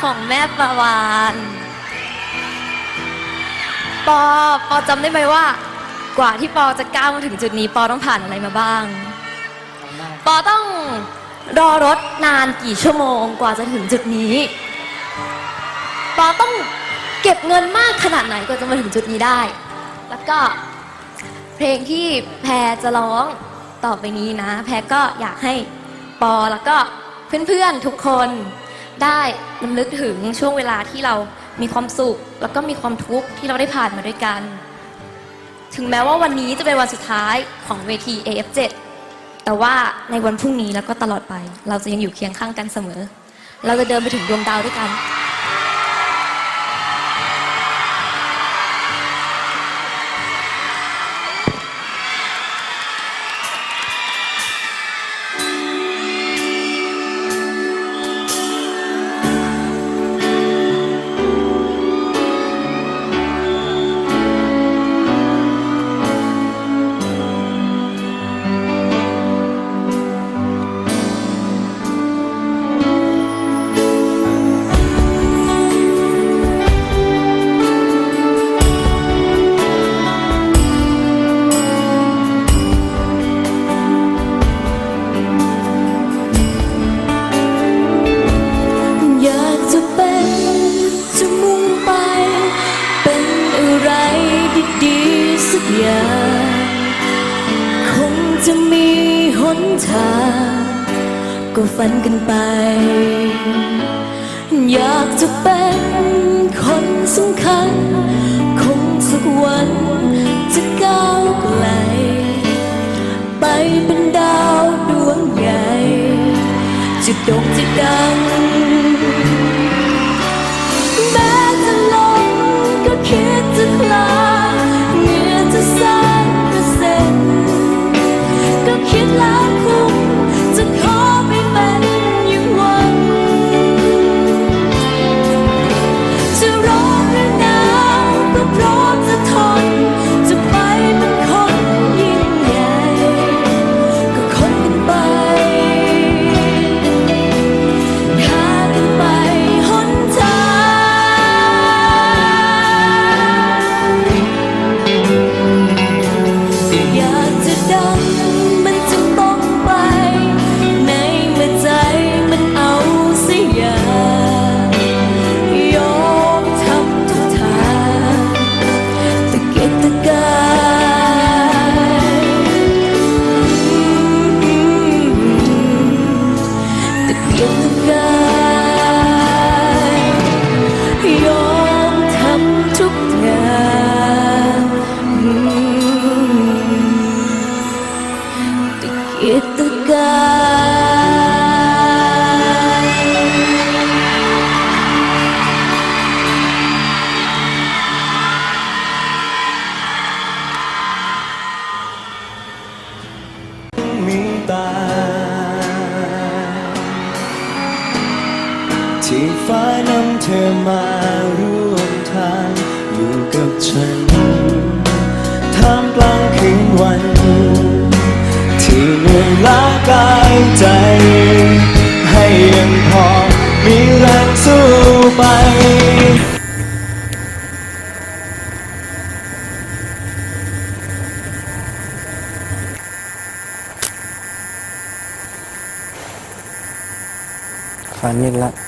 ของแม่ประวานปอปอจำได้ไหมว่า กว่าที่ปอจะก้าวมาถึงจุดนี้ปอต้องผ่านอะไรมาบ้าง ปอต้องรอรถนานกี่ชั่วโมงกว่าจะถึงจุดนี้ ปอต้องเก็บเงินมากขนาดไหนกว่าจะมาถึงจุดนี้ได้ แล้วก็เพลงที่แพรจะร้องต่อไปนี้นะ แพรก็อยากให้ปอแล้วก็เพื่อนๆทุกคน ได้ลำลึกถึงช่วงเวลาที่เรามีความสุข แล้วก็มีความทุกข์ที่เราได้ผ่านมาด้วยกัน ถึงแม้ว่าวันนี้จะเป็นวันสุดท้ายของเวที AF7 แต่ว่าในวันพรุ่งนี้แล้วก็ตลอดไป เราจะยังอยู่เคียงข้างกันเสมอ เราจะเดินไปถึงดวงดาวด้วยกัน จะมีหนทางก็ฝันกันไป อยากจะเป็นคนสำคัญ คงสักวันจะก้าวไกล ไปเป็นดาวดวงใหญ่ จะด่งจะดังแม้จะลงก็คิดจะคลา มาร่วมทางอยู่กับฉันท่ามกลางคืนวัน ที่เหนื่อยล้ากายใจ ให้ยังพอมีแรงสู้ไปฝันอีกแล้ว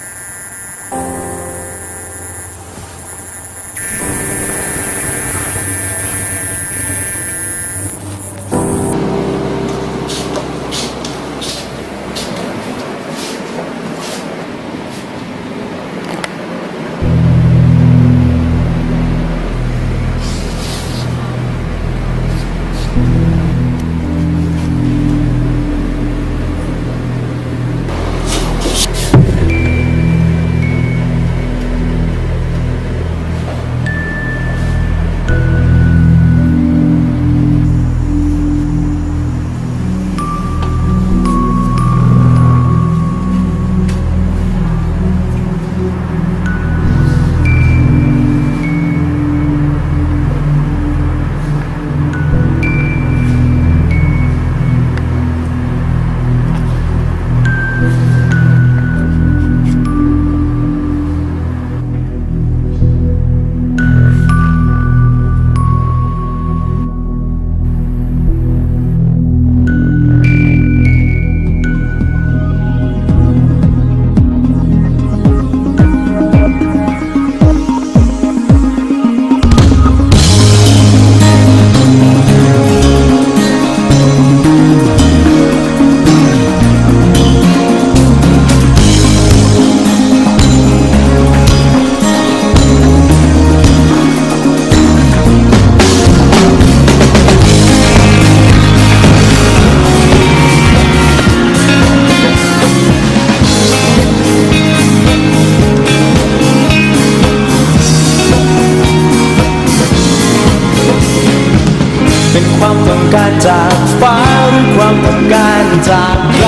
ความต้องการจากฟ้าหรือความต้องการจากใคร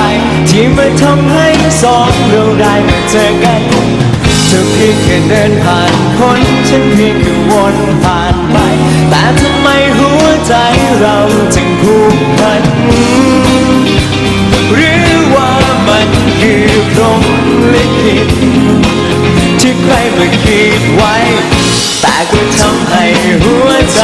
ที่มาทำให้สองเราได้มาเจอกันเธอเพียงแค่เดินผ่านคนฉันเพียงแค่วนผ่านไป แต่ทำไมหัวใจเราจึงผูกพันหรือว่ามันคือพรหมลิขิตที่ใครมาคิดไว้ แต่ก็ทำให้หัวใจ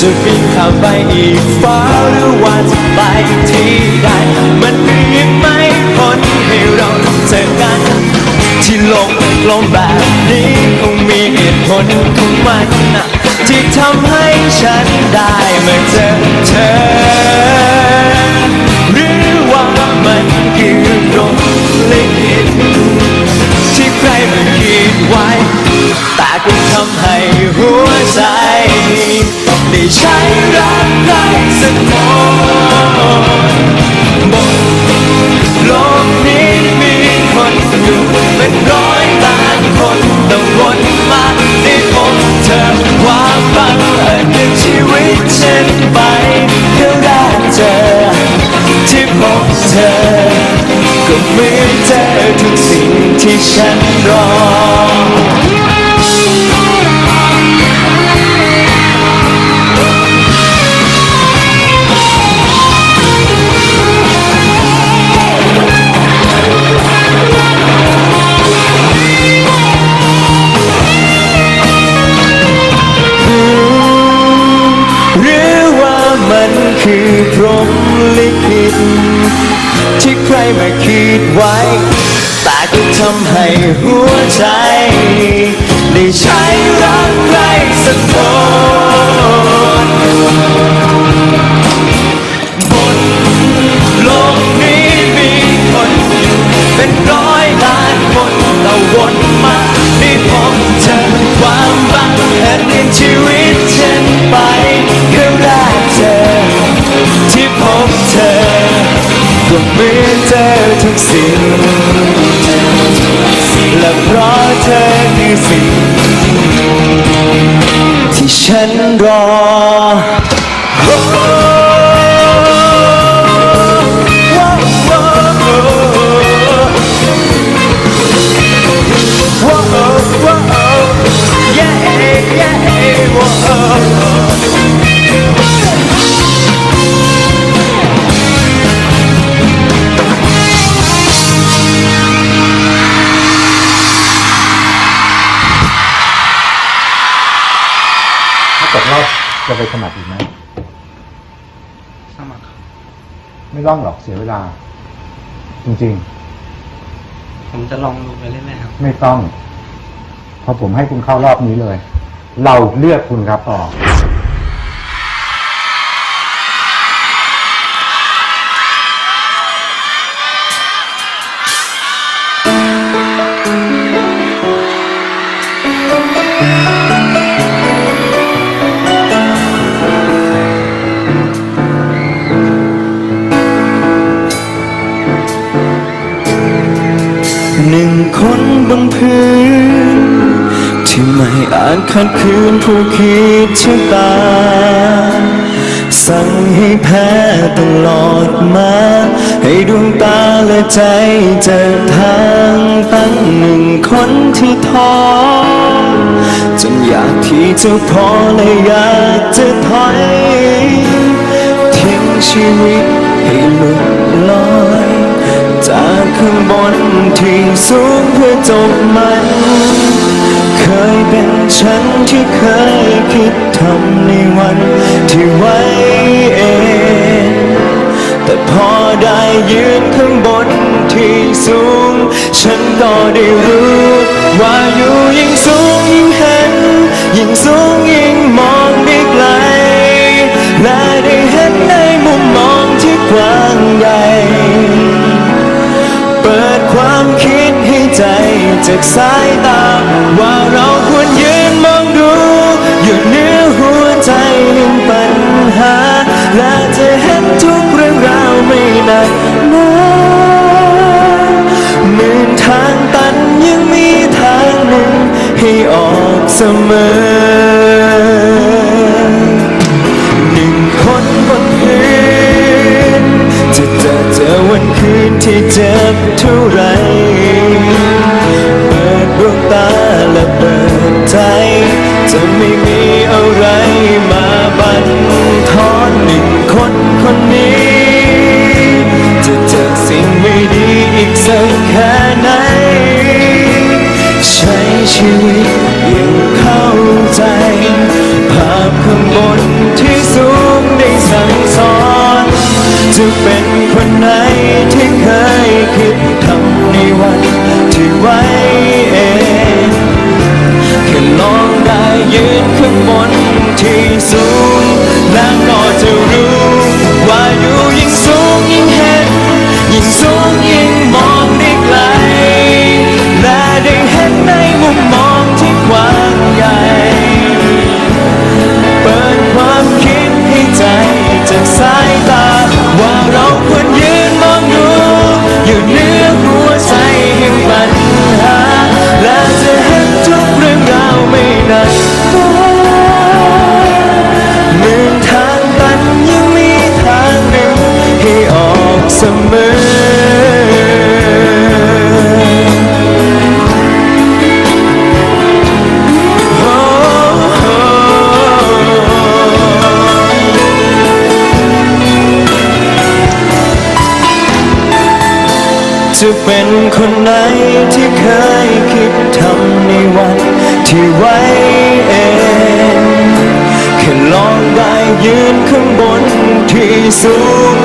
จะบินข้ามไปอีกฟ้าหรือว่าจะไปที่ใด มันก็ยังไม่พ้นให้เราเจอกัน ที่ลกกลมแบบนี้คงมีเหตุผลของมันนะที่ทำให้ฉันได้มาเจอเธอ หรือว่ามันคือพรหมลิขิตที่ใครไม่คิดไว้ แต่ก็ทำให้หัวใจ ได้ใช้รักใครสักคนบนโลกนี้มีคนอยู่เป็นร้อยล้านคนแต่วนมาได้พบเธอความบังเอิญเปลี่ยนชีวิตฉันไปเพื่อแรกเจอที่พบเธอ ก็เหมือนเจอทุกสิ่งที่ฉัน ห้หัวใจ ต้องหรอกเสียเวลา จริงผมจะลองดูไปเรื่อยๆครับ ๆ ไม่ต้อง เพราะผมให้คุณเข้ารอบนี้เลย เราเลือกคุณครับต่อืน ที่ไม่อาจขัดขืนผู้คิดชะตา สั่งให้แพ้ตลอดมา ให้ดวงตาและใจเจอทางตั้งหนึ่งคนที่ท้อจนอยากที่จะพอและอยากจะถอยทิ้งชีวิตให้ลุดลอย จากข้างบนที่สูงเพื่อจบมัน เคยเป็นฉันที่เคยคิดทำในวันที่ไว้เอง แต่พอได้ยืนข้างบนที่สูง ฉันก็ได้รู้ ว่าอยู่ยิ่งสูงยิ่งเห็น ยิ่งสูงยิ่งม จากสายตา ว่าเราควรยืนมองดูอยู่เหนือหัวใจแห่งปัญหา และจะเห็นทุกเรื่องราวไม่นักหนาหมื่นทางตันยังมีทางหนึ่ง ให้ออกเสมอหนึ่งคนบนพื้นจะเจอวันคืนที่เจ็บเท่าไร ใจ จะไม่มีอะไรมาบันทอนหนึ่งคนคนนี้ จะเจอสิ่งไม่ดีอีกสักแค่ไหน ใช้ชีวิตอย่างเข้าใจ ภาพข้างบนที่สูงได้สั่งสอน จะเป็นคนไหนที่เคย ยืนขึ้นบนที่สูง แล้วก็จะรู้ ว่าอยู่ยิ่งสูงยิ่งเห็นยิ่งสูง เป็นคนไหนที่เคยคิดทำในวันที่ไว้เองแค่ลองได้ยืนข้างบนที่สูง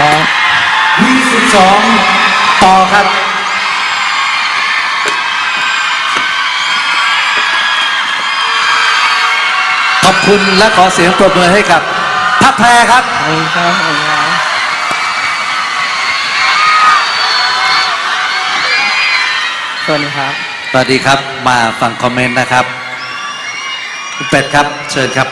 22 ต่อครับ ขอบคุณและขอเสียงปรบมือให้กับพับแพรครับขอบคุณครับขอบคุณครับสวัสดีครับสวัสดีครับมาฟังคอมเมนต์นะครับคุณเป็ดครับ เชิญครับ